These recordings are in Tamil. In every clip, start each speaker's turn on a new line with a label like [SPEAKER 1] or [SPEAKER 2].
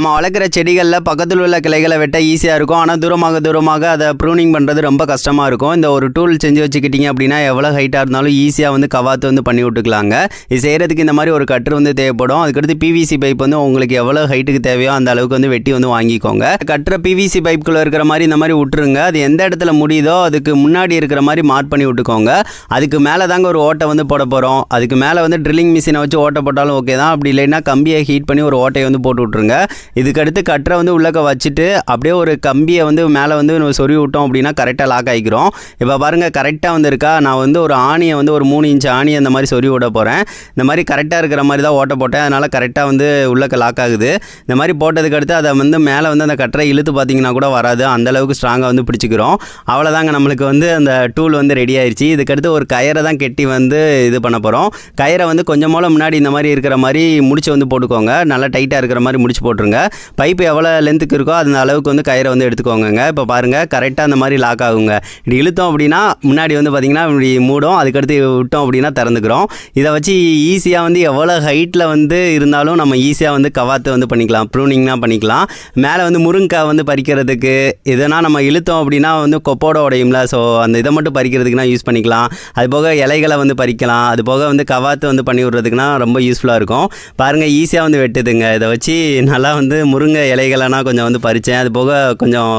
[SPEAKER 1] நம்ம வளர்க்குற செடிகளில் பக்கத்தில் உள்ள கிளைகளை வெட்ட ஈஸியாக இருக்கும். ஆனால் தூரமாக தூரமாக அதை ப்ரூனிங் பண்ணுறது ரொம்ப கஷ்டமாக இருக்கும். இந்த ஒரு டூல் செஞ்சு வச்சுக்கிட்டிங்க அப்படின்னா எவ்வளோ ஹைட்டாக இருந்தாலும் ஈஸியாக வந்து கவாத்து வந்து பண்ணி விட்டுக்கலாங்க. இது செய்கிறதுக்கு இந்த மாதிரி ஒரு கட்டு வந்து தேவைப்படும். அதுக்கடுத்து பிவிசி பைப் வந்து உங்களுக்கு எவ்வளோ ஹைட்டுக்கு தேவையோ அந்த அளவுக்கு வந்து வெட்டி வந்து வாங்கிக்கோங்க. கட்டுற பிவிசி பைப்புக்குள்ளே இருக்கிற மாதிரி இந்த மாதிரி விட்டுருங்க. அது எந்த இடத்துல முடியுதோ அதுக்கு முன்னாடி இருக்கிற மாதிரி மார்க் பண்ணி விட்டுக்கோங்க. அதுக்கு மேலே தாங்க ஒரு ஓட்டை வந்து போட போகிறோம் அதுக்கு மேலே வந்து ட்ரில்லிங் மிஷினை வச்சு ஓட்டை போட்டாலும் ஓகே தான். அப்படி இல்லைன்னா கம்பியை ஹீட் பண்ணி ஒரு ஓட்டையை வந்து போட்டு விட்ருங்க இதுக்கடுத்து கட்டரை வந்து உள்ளக்க வச்சுட்டு அப்படியே ஒரு கம்பியை வந்து மேலே வந்து சொருவி விட்டோம் அப்படின்னா கரெக்டாக லாக் ஆகிக்கிறோம் இப்போ பாருங்கள் கரெக்டாக வந்து இருக்கா நான் வந்து ஒரு ஆணியை வந்து ஒரு மூணு இன்ச் ஆணியை அந்த மாதிரி சொருவி விட போகிறேன் இந்த மாதிரி கரெக்டாக இருக்கிற மாதிரி தான் ஓட்ட போட்டேன். அதனால் கரெக்டாக வந்து உள்ளக்க லாக் ஆகுது. இந்த மாதிரி போட்டதுக்கு அடுத்து அதை வந்து மேலே வந்து அந்த கட்டரை இழுத்து பார்த்தீங்கன்னா கூட வராது. அந்தளவுக்கு ஸ்ட்ராங்காக வந்து பிடிச்சிக்கிறோம். அவ்வளோதாங்க நம்மளுக்கு வந்து அந்த டூல் வந்து ரெடி ஆயிடுச்சு இதுக்கடுத்து ஒரு கயரை தான் கெட்டி வந்து இது பண்ண போகிறோம் கயிறை வந்து கொஞ்சம் மூலம் முன்னாடி இந்த மாதிரி இருக்கிற மாதிரி முடிச்சு வந்து போட்டுக்கோங்க. நல்லா டைட்டாக இருக்கிற மாதிரி முடிச்சு போட்டுருங்க. பைப்பு எவ்வளோ லென்த்துக்கு இருக்கோ அந்த அளவுக்கு வந்து கயிறை வந்து எடுத்துக்கோங்க இப்போ பாருங்கள் கரெக்டாக அந்த மாதிரி லாக் ஆகுங்க. இப்படி இழுத்தோம் அப்படின்னா முன்னாடி வந்து பார்த்திங்கன்னா இப்படி மூடும். அதுக்கடுத்து விட்டோம் அப்படின்னா திறந்துக்கிறோம். இதை வச்சு ஈஸியாக வந்து எவ்வளோ ஹைட்டில் வந்து இருந்தாலும் நம்ம ஈஸியாக வந்து கவாத்து வந்து பண்ணிக்கலாம். ப்ரூனிங்னா பண்ணிக்கலாம். மேலே வந்து முருங்கைக்காய் வந்து பறிக்கிறதுக்கு இதனால் நம்ம இழுத்தோம் அப்படின்னா வந்து கொப்போட உடையும்ல. ஸோ அந்த இதை மட்டும் பறிக்கிறதுக்குனா யூஸ் பண்ணிக்கலாம். அது போக இலைகளை வந்து பறிக்கலாம். அது போக வந்து கவாத்து வந்து பண்ணி விட்றதுக்குனா ரொம்ப யூஸ்ஃபுல்லாக இருக்கும். பாருங்கள் ஈஸியாக வந்து வெட்டுதுங்க. இதை வச்சு நல்லா வந்து முருங்கை இலைகளெல்லாம் கொஞ்சம் வந்து பறித்தேன் அது போக கொஞ்சம்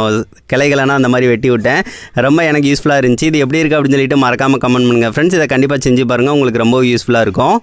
[SPEAKER 1] கிளைகளெல்லாம் அந்த மாதிரி வெட்டி விட்டேன். ரொம்ப எனக்கு யூஸ்ஃபுல்லாக இருந்துச்சு. இது எப்படி இருக்குது அப்படின்னு சொல்லிட்டு மறக்காமல் கமெண்ட் பண்ணுங்கள் ஃப்ரெண்ட்ஸ் இதை கண்டிப்பாக செஞ்சு பாருங்கள் உங்களுக்கு ரொம்ப யூஸ்ஃபுல்லாக இருக்கும்.